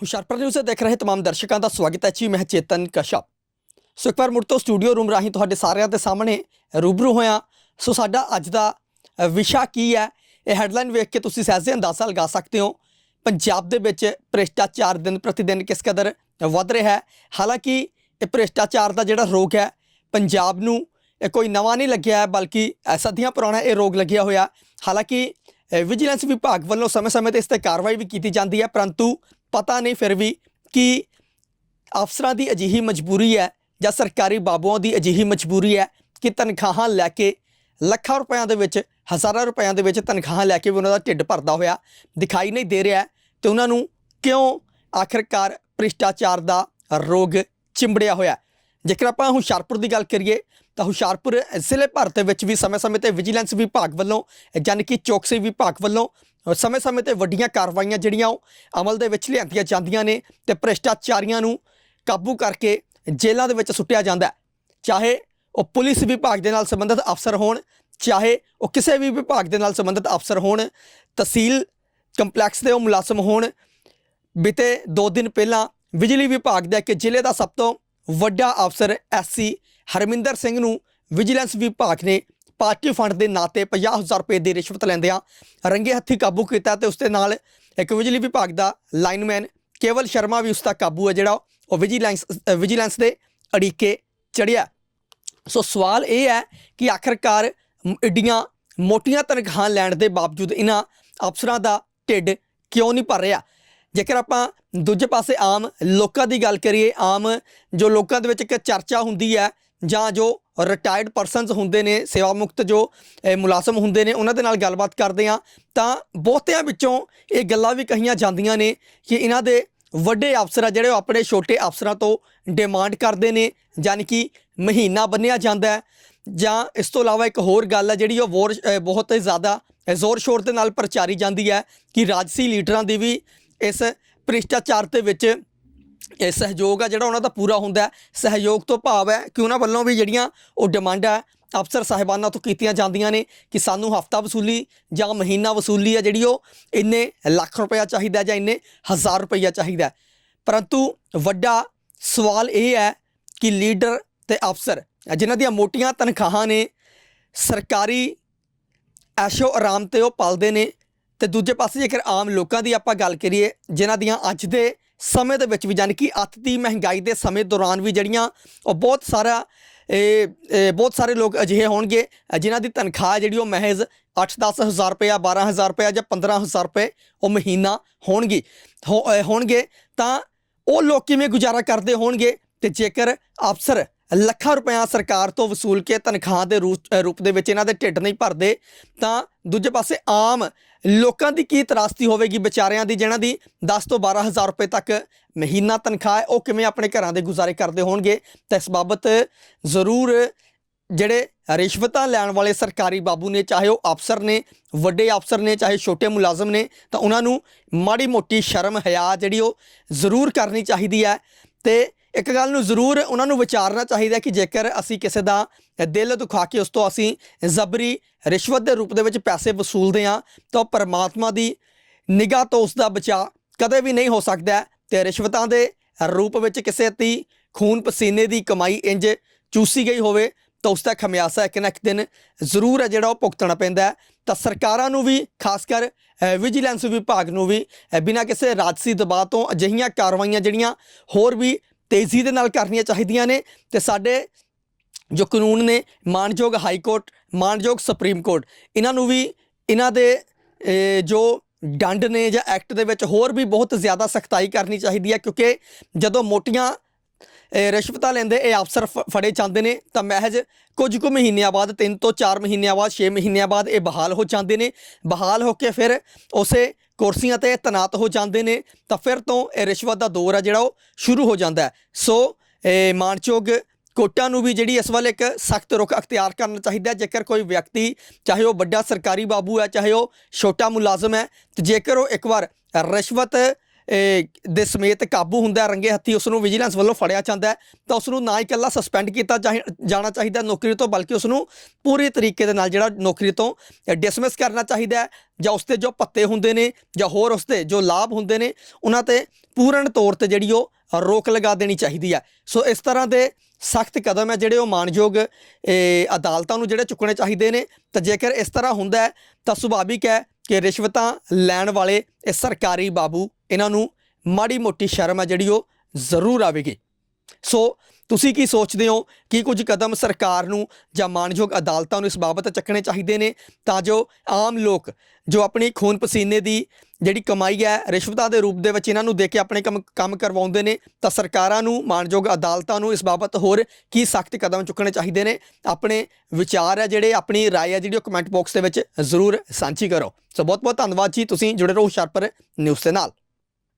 Hoshiarpur news ਦੇਖ ਰਹੇ तमाम ਦਰਸ਼ਕਾਂ ਦਾ ਸਵਾਗਤ ਹੈ ਜੀ ਮੈਂ ਚੇਤਨ ਕਸ਼ਪ ਸੋ ਇੱਕ ਵਾਰ ਮੁੜ ਤੋਂ ਸਟੂਡੀਓ ਰੂਮ ਰਾਹੀਂ ਤੁਹਾਡੇ ਸਾਰਿਆਂ ਦੇ ਸਾਹਮਣੇ ਰੂਬਰੂ ਹੋਇਆ ਸੋ ਸਾਡਾ ਅੱਜ ਦਾ ਅ, ਵਿਸ਼ਾ ਕੀ ਹੈ ਇਹ ਹੈਡਲਾਈਨ ਵੇਖ ਕੇ ਤੁਸੀਂ ਸਹਿਜੇ ਅੰਦਾਜ਼ਾ ਲਗਾ ਸਕਦੇ ਹੋ ਪੰਜਾਬ ਦੇ ਵਿੱਚ ਭ੍ਰਿਸ਼ਟਾਚਾਰ ਦਿਨ ਪ੍ਰਤੀ ਦਿਨ ਕਿਸ ਕਦਰ ਵੱਧ ਰਿਹਾ ਹੈ ਹਾਲਾਂਕਿ ਇਹ ਭ੍ਰਿਸ਼ਟਾਚਾਰ ਦਾ ਜਿਹੜਾ ਰੋਗ ਹੈ ਪੰਜਾਬ ਨੂੰ ਇਹ ਕੋਈ ਨਵਾਂ ਨਹੀਂ ਲੱਗਿਆ ਹੈ ਬਲਕਿ ਅ, ਸਦੀਆਂ ਪੁਰਾਣਾ ਇਹ ਰੋਗ ਲੱਗਿਆ ਹੋਇਆ ਹਾਲਾਂਕਿ ਅ, ਵਿਜੀਲੈਂਸ ਵਿਭਾਗ ਵੱਲੋਂ ਸਮੇਂ-ਸਮੇਂ ਤੇ ਇਸ ਤੇ ਕਾਰਵਾਈ ਵੀ ਕੀਤੀ ਜਾਂਦੀ ਹੈ ਪਰੰਤੂ ਪਤਾ ਨਹੀਂ ਫਿਰ ਵੀ ਕਿ ਅਫਸਰਾਂ ਦੀ ਅਜਿਹੀ ਮਜਬੂਰੀ ਹੈ ਜਾਂ ਸਰਕਾਰੀ ਬਾਬੂਆਂ ਦੀ ਅਜਿਹੀ ਮਜਬੂਰੀ ਹੈ ਕਿ ਤਨਖਾਹਾਂ ਲੈ ਕੇ ਲੱਖਾਂ ਰੁਪਇਆਂ ਦੇ ਵਿੱਚ, ਹਜ਼ਾਰਾਂ ਰੁਪਇਆਂ ਦੇ ਵਿੱਚ ਤਨਖਾਹਾਂ ਲੈ ਕੇ ਵੀ ਉਹਨਾਂ ਦਾ ਢਿੱਡ ਭਰਦਾ ਹੋਇਆ, ਦਿਖਾਈ ਨਹੀਂ ਦੇ ਰਿਹਾ ਹੈ, ਤੇ ਉਹਨਾਂ ਨੂੰ ਕਿਉਂ ਆਖਰਕਾਰ ਭ੍ਰਿਸ਼ਟਾਚਾਰ ਦਾ ਰੋਗ ਚਿੰਬੜਿਆ ਹੋਇਆ ਜੇਕਰ ਆਪਾਂ ਹੁਸ਼ਿਆਰਪੁਰ ਦੀ ਗੱਲ ਕਰੀਏ, ਤਾਂ ਹੁਸ਼ਿਆਰਪੁਰ ਜ਼ਿਲ੍ਹੇ ਭਰ ਦੇ ਵਿੱਚ ਵੀ ਸਮੇਂ-ਸਮੇਂ ਤੇ ਵਿਜੀਲੈਂਸ ਵਿਭਾਗ ਵੱਲੋਂ ਯਾਨੀ ਕਿ ਚੌਕਸੀ ਵਿਭਾਗ ਵੱਲੋਂ ਸਮੇਂ-ਸਮੇਂ ਤੇ ਵੱਡੀਆਂ ਕਾਰਵਾਈਆਂ ਜਿਹੜੀਆਂ ਉਹ ਅਮਲ ਦੇ ਵਿੱਚ ਲਿਆਂਦੀਆਂ ਜਾਂਦੀਆਂ ਨੇ ਤੇ ਭ੍ਰਿਸ਼ਟਾਚਾਰੀਆਂ ਨੂੰ ਕਾਬੂ ਕਰਕੇ ਜੇਲ੍ਹਾਂ ਦੇ ਵਿੱਚ ਸੁੱਟਿਆ ਜਾਂਦਾ ਚਾਹੇ ਉਹ ਪੁਲਿਸ ਵਿਭਾਗ ਦੇ ਨਾਲ ਸੰਬੰਧਿਤ ਅਫਸਰ ਹੋਣ, ਚਾਹੇ ਉਹ ਕਿਸੇ ਵੀ ਵਿਭਾਗ ਦੇ ਨਾਲ ਸੰਬੰਧਿਤ ਅਫਸਰ ਹੋਣ, ਤਹਿਸੀਲ ਕੰਪਲੈਕਸ ਦੇ ਉਹ ਮੁਲਾਜ਼ਮ ਹੋਣ, ਬੀਤੇ 2 ਦਿਨ ਪਹਿਲਾਂ ਬਿਜਲੀ ਵਿਭਾਗ ਦਾ ਇੱਕ ਜ਼ਿਲ੍ਹੇ ਦਾ ਸਭ ਤੋਂ ਵੱਡਾ ਅਫਸਰ ਐਸਸੀ ਹਰਮਿੰਦਰ ਸਿੰਘ ਨੂੰ ਵਿਜੀਲੈਂਸ ਵਿਭਾਗ ਨੇ ਪਾਰਟੀ ਫੰਡ ਦੇ ਨਾਂ ਤੇ 50000 ਰੁਪਏ ਦੀ ਰਿਸ਼ਵਤ ਲੈਂਦਿਆਂ ਰੰਗੇ ਹੱਥੀ ਕਾਬੂ ਕੀਤਾ ਤੇ ਉਸ ਦੇ ਨਾਲ ਇੱਕ ਬਿਜਲੀ ਵਿਭਾਗ ਦਾ ਲਾਈਨਮੈਨ ਕੇਵਲ ਸ਼ਰਮਾ ਵੀ ਉਸ ਦਾ ਕਾਬੂ ਹੈ, ਜਿਹੜਾ ਉਹ ਵਿਜੀਲੈਂਸ ਵਿਜੀਲੈਂਸ ਦੇ ਅੜੀਕੇ ਚੜਿਆ। ਸੋ ਸਵਾਲ ਇਹ ਹੈ ਕਿ ਆਖਰਕਾਰ ਮ- ਮੋਟੀਆਂ ਤਨਖਾਹਾਂ ਲੈਣ ਦੇ ਬਾਵਜੂਦ ਇਹਨਾਂ ਅਫਸਰਾਂ ਦਾ ਢਿੱਡ ਕਿਉਂ ਨਹੀਂ ਭਰ ਰਿਹਾ? ਜੇਕਰ ਆਪਾਂ ਦੂਜੇ ਪਾਸੇ ਆਮ ਲੋਕਾਂ ਦੀ ਗੱਲ ਕਰੀਏ, ਆਮ ਜੋ ਲੋਕਾਂ ਦੇ ਵਿੱਚ ਇੱਕ ਚਰਚਾ ਹੁੰਦੀ ਹੈ ਜਾਂ ਜੋ ਰਿਟਾਇਰਡ ਪਰਸਨਸ ਹੁੰਦੇ ਨੇ ਸੇਵਾ ਮੁਕਤ ਜੋ ਮੁਲਾਜ਼ਮ ਹੁੰਦੇ ਨੇ, ਉਹਨਾਂ ਦੇ ਨਾਲ ਗੱਲਬਾਤ ਕਰਦੇ ਆ ਤਾਂ ਬਹੁਤਿਆਂ ਵਿੱਚੋਂ ਇਹ ਗੱਲਾਂ ਵੀ ਕਹੀਆਂ ਜਾਂਦੀਆਂ ਨੇ ਕਿ ਇਹਨਾਂ ਦੇ ਵੱਡੇ ਅਫਸਰ ਆ, ਜਿਹੜੇ ਉਹ ਆਪਣੇ ਛੋਟੇ ਅਫਸਰਾਂ ਤੋਂ ਡਿਮਾਂਡ ਕਰਦੇ ਨੇ ਯਾਨੀ ਕਿ ਮਹੀਨਾ ਬੰਨਿਆ ਜਾਂਦਾ ਹੈ। ਜਾਂ ਇਸ ਤੋਂ ਇਲਾਵਾ ਇੱਕ ਹੋਰ ਗੱਲ ਹੈ ਜਿਹੜੀ ਉਹ ਵੋਰ ਬਹੁਤ ਜ਼ਿਆਦਾ ਜ਼ੋਰ ਸ਼ੋਰ ਦੇ ਨਾਲ ਪ੍ਰਚਾਰੀ ਜਾਂਦੀ ਹੈ ਕਿ ਰਾਜਸੀ ਲੀਡਰਾਂ ਦੀ ਵੀ ਇਸ ਭ੍ਰਿਸ਼ਟਾਚਾਰ ਦੇ ਵਿੱਚ ਇਹ ਸਹਿਯੋਗ ਆ ਜਿਹੜਾ ਉਹਨਾਂ ਦਾ ਪੂਰਾ ਹੁੰਦਾ ਸਹਿਯੋਗ ਤੋਂ ਭਾਵ ਹੈ ਕਿ ਉਹਨਾਂ ਵੱਲੋਂ ਵੀ ਜਿਹੜੀਆਂ ਉਹ ਡਿਮਾਂਡਾਂ ਅਫਸਰ ਸਾਹਿਬਾਨਾਂ ਤੋਂ ਕੀਤੀਆਂ ਜਾਂਦੀਆਂ ਨੇ ਕਿ ਸਾਨੂੰ ਹਫਤਾ ਵਸੂਲੀ ਜਾਂ ਮਹੀਨਾ ਵਸੂਲੀ ਆ ਜਿਹੜੀ ਉਹ ਇੰਨੇ ਲੱਖ ਰੁਪਇਆ ਚਾਹੀਦਾ ਜਾਂ ਇੰਨੇ ਹਜ਼ਾਰ ਰੁਪਇਆ ਚਾਹੀਦਾ ਪਰੰਤੂ ਵੱਡਾ ਸਵਾਲ ਇਹ ਹੈ ਕਿ ਲੀਡਰ ਤੇ ਅਫਸਰ ਜਿਨ੍ਹਾਂ ਦੀਆਂ ਮੋਟੀਆਂ ਤਨਖਾਹਾਂ ਨੇ, ਸਰਕਾਰੀ ਐਸ਼ੋ ਆਰਾਮ ਤੇ ਉਹ ਪਾਲਦੇ ਨੇ ਤੇ ਦੂਜੇ ਪਾਸੇ ਜੇਕਰ ਆਮ ਲੋਕਾਂ ਦੀ ਆਪਾਂ ਗੱਲ ਕਰੀਏ, ਜਿਨ੍ਹਾਂ ਦੀਆਂ ਅੱਜ ਦੇ ਸਮੇਂ ਦੇ ਵਿੱਚ ਵੀ ਯਾਨੀ ਕਿ ਅੱਤ ਦੀ ਮਹਿੰਗਾਈ ਦੇ ਸਮੇਂ ਦੌਰਾਨ ਵੀ ਜਿਹੜੀਆਂ ਉਹ ਬਹੁਤ ਸਾਰਾ ਇਹ ਬਹੁਤ ਸਾਰੇ ਲੋਕ ਅਜਿਹੇ ਹੋਣਗੇ ਅ, ਜਿਨ੍ਹਾਂ ਦੀ ਤਨਖਾਹ ਜਿਹੜੀ ਉਹ ਮਹਿਜ਼ 8-10 ਹਜ਼ਾਰ ਰੁਪਇਆ 12 ਹਜ਼ਾਰ ਰੁਪਇਆ ਜਾਂ 15 ਹਜ਼ਾਰ ਰੁਪਏ ਉਹ ਮਹੀਨਾ ਹੋਣਗੀ। ਹੋ- ਹੋਣਗੇ ਤਾਂ ਉਹ ਲੋਕ ਕਿਵੇਂ ਗੁਜ਼ਾਰਾ ਕਰਦੇ ਹੋਣਗੇ? ਤੇ ਜੇਕਰ ਅਫਸਰ ਲੱਖਾਂ ਰੁਪਇਆ ਸਰਕਾਰ ਤੋਂ ਵਸੂਲ ਕੇ ਤਨਖਾਹ ਦੇ ਰੂਪ ਰੂਪ ਦੇ ਵਿੱਚ ਇਹਨਾਂ ਦੇ ਢਿੱਡ ਨਹੀਂ ਭਰਦੇ, ਤਾਂ ਦੂਜੇ ਪਾਸੇ ਆਮ ਲੋਕਾਂ ਦੀ ਕੀ ਤਰਾਸਤੀ ਹੋਵੇਗੀ ਵਿਚਾਰਿਆਂ ਦੀ ਜਿਹਨਾਂ ਦੀ 10 ਤੋਂ 12 ਹਜ਼ਾਰ ਰੁਪਏ ਤੱਕ ਮਹੀਨਾ ਤਨਖਾਹ ਹੈ, ਉਹ ਕਿਵੇਂ ਆਪਣੇ ਘਰਾਂ ਦੇ ਗੁਜ਼ਾਰੇ ਕਰਦੇ ਹੋਣਗੇ? ਤਾਂ ਇਸ ਬਾਬਤ ਜ਼ਰੂਰ ਜਿਹੜੇ ਰਿਸ਼ਵਤਾਂ ਲੈਣ ਵਾਲੇ ਸਰਕਾਰੀ ਬਾਬੂ ਨੇ, ਚਾਹੇ ਉਹ ਅਫਸਰ ਨੇ, ਵੱਡੇ ਅਫਸਰ ਨੇ, ਚਾਹੇ ਛੋਟੇ ਮੁਲਾਜ਼ਮ ਨੇ, ਤਾਂ ਉਹਨਾਂ ਨੂੰ ਮਾੜੀ ਮੋਟੀ ਸ਼ਰਮ ਹਿਆ ਜਿਹੜੀ ਉਹ ਜ਼ਰੂਰ ਕਰਨੀ ਚਾਹੀਦੀ ਹੈ। ਤੇ ਇੱਕ ਗੱਲ ਨੂੰ ਜ਼ਰੂਰ ਉਹਨਾਂ ਨੂੰ ਵਿਚਾਰਨਾ ਚਾਹੀਦਾ ਕਿ ਜੇਕਰ ਅਸੀਂ ਕਿਸੇ ਦਾ ਦਿਲ ਦੁਖਾ ਕੇ ਉਸ ਤੋਂ ਅਸੀਂ ਜ਼ਬਰੀ ਰਿਸ਼ਵਤ ਦੇ ਰੂਪ ਦੇ ਵਿੱਚ ਪੈਸੇ ਵਸੂਲਦੇ ਹਾਂ, ਤਾਂ ਉਹ ਪਰਮਾਤਮਾ ਦੀ ਨਿਗਾਹ ਤੋਂ ਉਸ ਦਾ ਬਚਾ ਕਦੇ ਵੀ ਨਹੀਂ ਹੋ ਸਕਦਾ ਤੇ ਰਿਸ਼ਵਤਾਂ ਦੇ ਰੂਪ ਵਿੱਚ ਕਿਸੇ ਦੀ ਖੂਨ ਪਸੀਨੇ ਦੀ ਕਮਾਈ ਇੰਜ ਚੂਸੀ ਗਈ ਹੋਵੇ, ਤਾਂ ਉਸ ਦਾ ਖਮਿਆਸਾ ਇੱਕ ਨਾ ਇੱਕ ਦਿਨ ਜ਼ਰੂਰ ਹੈ ਜਿਹੜਾ ਉਹ ਭੁਗਤਣਾ ਪੈਂਦਾ ਤਾਂ ਸਰਕਾਰਾਂ ਨੂੰ ਵੀ, ਖਾਸ ਕਰ ਵਿਜੀਲੈਂਸ ਵਿਭਾਗ ਨੂੰ ਵੀ ਬਿਨਾਂ ਕਿਸੇ ਰਾਜਸੀ ਦਬਾਅ ਤੋਂ ਅਜਿਹੀਆਂ ਕਾਰਵਾਈਆਂ ਜਿਹੜੀਆਂ ਹੋਰ ਵੀ ਤੇਜ਼ੀ ਦੇ ਨਾਲ ਕਰਨੀਆਂ ਚਾਹੀਦੀਆਂ ਨੇ ਤੇ ਸਾਡੇ ਜੋ ਕਾਨੂੰਨ ਨੇ, ਮਾਨਯੋਗ ਹਾਈ ਕੋਰਟ, ਮਾਨਯੋਗ ਸੁਪਰੀਮ ਕੋਰਟ, ਇਹਨਾਂ ਨੂੰ ਵੀ ਇਹਨਾਂ ਦੇ ਜੋ ਡੰਡ ਨੇ ਜਾਂ ਐਕਟ ਦੇ ਵਿੱਚ ਹੋਰ ਵੀ ਬਹੁਤ ਜ਼ਿਆਦਾ ਸਖਤਾਈ ਕਰਨੀ ਚਾਹੀਦੀ ਹੈ ਕਿਉਂਕਿ ਜਦੋਂ ਮੋਟੀਆਂ ਰਿਸ਼ਵਤਾਂ ਲੈਂਦੇ ਇਹ ਅਫਸਰ ਫ- ਫੜੇ ਜਾਂਦੇ ਨੇ। ਤਾਂ ਮਹਿਜ ਕੁਝ ਕੁ ਮਹੀਨਿਆਂ ਬਾਅਦ 3 ਤੋਂ 4 ਮਹੀਨਿਆਂ ਬਾਅਦ 6 ਮਹੀਨਿਆਂ ਬਾਅਦ ਇਹ ਬਹਾਲ ਹੋ ਜਾਂਦੇ ਨੇ। ਬਹਾਲ ਹੋ ਕੇ ਫਿਰ ਉਸੇ ਕੁਰਸੀਆਂ ਤੇ ਤਨਾਤ ਹੋ ਜਾਂਦੇ ਨੇ। ਤਾਂ ਫਿਰ ਤੋਂ ਇਹ ਰਿਸ਼ਵਤ ਦਾ ਦੌਰ ਆ ਜਿਹੜਾ ਉਹ ਸ਼ੁਰੂ ਹੋ ਜਾਂਦਾ ਸੋ, ਇਹ ਮਾਨਚੋਗ ਕੋਟਾਂ ਨੂੰ ਵੀ ਜਿਹੜੀ ਇਸ ਵੱਲ ਇੱਕ ਸਖਤ ਰੁਖ ਅਖਤਿਆਰ ਕਰਨਾ ਚਾਹੀਦਾ ਜੇਕਰ ਕੋਈ ਵਿਅਕਤੀ, ਚਾਹੇ ਉਹ ਵੱਡਾ ਸਰਕਾਰੀ ਬਾਬੂ ਹੈ, ਚਾਹੇ ਉਹ ਛੋਟਾ ਮੁਲਾਜ਼ਮ ਹੈ, ਤੇ ਜੇਕਰ ਉਹ ਇੱਕ ਵਾਰ ਰਿਸ਼ਵਤ ਦੇ ਸਮੇਤ ਕਾਬੂ ਹੁੰਦਾ ਰੰਗੇ ਹੱਥੀ ਉਸ ਨੂੰ ਵਿਜੀਲੈਂਸ ਵੱਲੋਂ ਫੜਿਆ ਜਾਂਦਾ ਹੈ। ਤਾਂ ਉਸ ਨੂੰ ਨਾ ਇਕੱਲਾ ਸਸਪੈਂਡ ਕੀਤਾ ਚਾਹੀ- ਜਾਣਾ ਚਾਹੀਦਾ ਨੌਕਰੀ ਤੋਂ, ਬਲਕਿ ਉਸ ਨੂੰ ਪੂਰੇ ਤਰੀਕੇ ਦੇ ਨਾਲ ਜਿਹੜਾ ਨੌਕਰੀ ਤੋਂ ਡਿਸਮਿਸ ਕਰਨਾ ਚਾਹੀਦਾ ਹੈ। ਜਾਂ ਉਸ ਤੇ ਜੋ ਪੱਤੇ ਹੁੰਦੇ ਨੇ, ਜਾਂ ਹੋਰ ਉਸ ਤੇ ਜੋ ਲਾਭ ਹੁੰਦੇ ਨੇ, ਉਹਨਾਂ ਤੇ ਪੂਰਨ ਤੌਰ ਤੇ ਜਿਹੜੀ ਉਹ ਰੋਕ ਲਗਾ ਦੇਣੀ ਚਾਹੀਦੀ ਹੈ। ਸੋ ਇਸ ਤਰ੍ਹਾਂ ਦੇ ਸਖਤ ਕਦਮ ਹੈ ਜਿਹੜੇ ਉਹ ਮਾਨਯੋਗ ਅਦਾਲਤਾਂ ਨੂੰ ਜਿਹੜੇ ਚੁੱਕਣੇ ਚਾਹੀਦੇ ਨੇ। ਤਾਂ ਜੇਕਰ ਇਸ ਤਰ੍ਹਾਂ ਹੁੰਦਾ ਹੈ, ਤਾਂ ਸੁਭਾਵਿਕ ਹੈ ਕਿ ਰਿਸ਼ਵਤਾਂ ਲੈਣ ਵਾਲੇ ਇਹ ਸਰਕਾਰੀ ਬਾਬੂ ਇਹਨਾਂ ਨੂੰ ਮਾੜੀ ਮੋਟੀ ਸ਼ਰਮ ਹੈ ਜਿਹੜੀ ਉਹ ਜ਼ਰੂਰ ਆਵੇਗੀ ਸੋ ਤੁਸੀਂ ਕੀ ਸੋਚਦੇ ਹੋ ਕੀ ਕੁਝ ਕਦਮ ਸਰਕਾਰ ਨੂੰ ਜਾਂ ਮਾਨਯੋਗ ਅਦਾਲਤਾਂ ਨੂੰ ਇਸ ਬਾਬਤ ਚੱਕਣੇ ਚਾਹੀਦੇ ਨੇ ਤਾਂ ਜੋ ਆਮ ਲੋਕ ਜੋ ਆਪਣੀ ਖੂਨ ਪਸੀਨੇ ਦੀ ਜਿਹੜੀ ਕਮਾਈ ਹੈ ਰਿਸ਼ਵਤਾਂ ਦੇ ਰੂਪ ਦੇ ਵਿੱਚ ਇਹਨਾਂ ਨੂੰ ਦੇ ਕੇ ਆਪਣੇ ਕੰਮ ਕੰਮ ਕਰਵਾਉਂਦੇ ਨੇ ਤਾਂ ਸਰਕਾਰਾਂ ਨੂੰ ਮਾਨਯੋਗ ਅਦਾਲਤਾਂ ਨੂੰ ਇਸ ਬਾਬਤ ਹੋਰ ਕੀ ਸਖਤ ਕਦਮ ਚੁੱਕਣੇ ਚਾਹੀਦੇ ਨੇ ਆਪਣੇ ਵਿਚਾਰ ਹੈ ਜਿਹੜੇ ਆਪਣੀ رائے ਹੈ ਜਿਹੜੀ ਉਹ ਕਮੈਂਟ ਬਾਕਸ ਦੇ ਵਿੱਚ ਜ਼ਰੂਰ ਸਾਂਝੀ ਕਰੋ ਸੋ ਬਹੁਤ ਬਹੁਤ ਧੰਨਵਾਦ ਜੀ ਤੁਸੀਂ ਜੁੜੇ ਰਹੋ ਹੁਸ਼ਿਆਰਪੁਰ ਨਿਊਜ਼ ਦੇ ਨਾਲ